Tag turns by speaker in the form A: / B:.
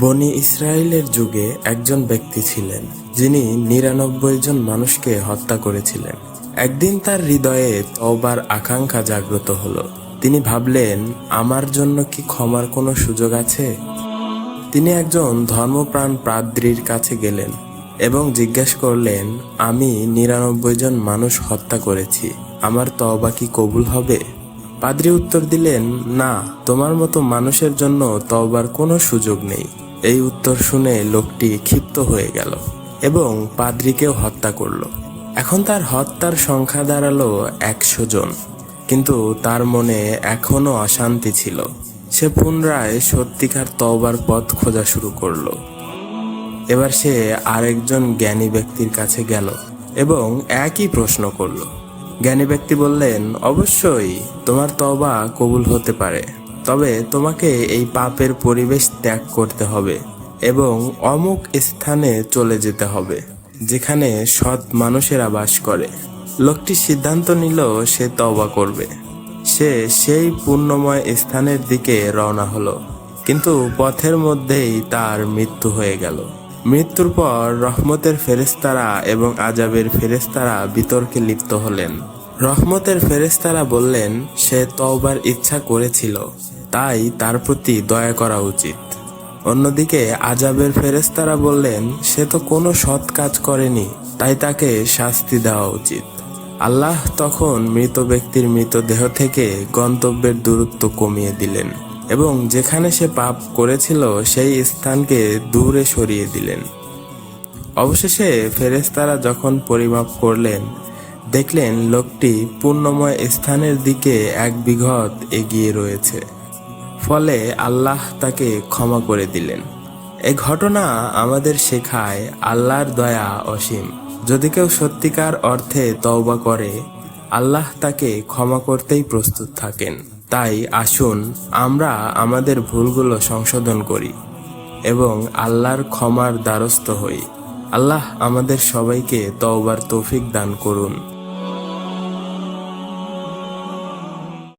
A: বনি ইসরায়েলের যুগে একজন ব্যক্তি ছিলেন, যিনি নিরানব্বই জন মানুষকে হত্যা করেছিলেন। একদিন তার হৃদয়ে তওবার আকাঙ্ক্ষা জাগ্রত হলো। তিনি ভাবলেন, আমার জন্য কি ক্ষমার কোনো সুযোগ আছে? তিনি একজন ধর্মপ্রাণ পাদ্রির কাছে গেলেন এবং জিজ্ঞেস করলেন, আমি নিরানব্বই জন মানুষ হত্যা করেছি, আমার তওবা কি কবুল হবে? পাদ্রি উত্তর দিলেন, না, তোমার মতো মানুষের জন্য তওবার কোনো সুযোগ নেই। এই উত্তর শুনে লোকটি ক্ষিপ্ত হয়ে গেল এবং পাদ্রিকেও হত্যা করল। এখন তার হত্যার সংখ্যা দাঁড়াল একশো জন। কিন্তু তার মনে এখনও অশান্তি ছিল। সে পুনরায় সত্যিকার তওবার পথ খোঁজা শুরু করল। এবার সে আরেকজন জ্ঞানী ব্যক্তির কাছে গেল এবং একই প্রশ্ন করল। জ্ঞানী ব্যক্তি বললেন, অবশ্যই তোমার তবা কবুল হতে পারে। তবে তোমাকে এই পাপের পরিবেশ ত্যাগ করতে হবে এবং অমুক স্থানে চলে যেতে হবে, যেখানে সৎ মানুষেরা বাস করে। লোকটি সিদ্ধান্ত নিল, সে তবা করবে। সে সেই পুণ্যময় স্থানের দিকে রওনা হলো, কিন্তু পথের মধ্যেই তার মৃত্যু হয়ে গেল। মৃত্যুর পর রহমতের ফেরেস্তারা এবং আজাবের ফেরেস্তারা বিতর্কে লিপ্ত হলেন। রহমতের ফেরেস্তারা বললেন, সে তওবার ইচ্ছা করেছিল তাই তার প্রতি দয়া করা উচিত। অন্যদিকে আজাবের ফেরেস্তারা বললেন, সে তো কোনো সৎ কাজ করেনি, তাই তাকে শাস্তি দেওয়া উচিত। আল্লাহ তখন মৃত ব্যক্তির মৃতদেহ থেকে গন্তব্যের দূরত্ব কমিয়ে দিলেন এবং যেখানে সে পাপ করেছিল, সেই স্থানকে দূরে সরিয়ে দিলেন। অবশেষে ফেরেশতারা যখন পরিমাপ করলেন, দেখলেন লোকটি পূর্ণময় স্থানের দিকে এক বিঘত এগিয়ে রয়েছে। ফলে আল্লাহ তাকে ক্ষমা করে দিলেন। এই ঘটনা আমাদের শেখায় আল্লাহর দয়া অসীম। যদি কেউ সত্যিকার অর্থে তওবা করে, আল্লাহ তাকে ক্ষমা করতেই প্রস্তুত থাকেন। তাই আসুন আমরা আমাদের ভুলগুলো সংশোধন করি এবং আল্লাহর ক্ষমার দ্বারস্থ হই। আল্লাহ আমাদের সবাইকে তওবার তৌফিক দান করুন।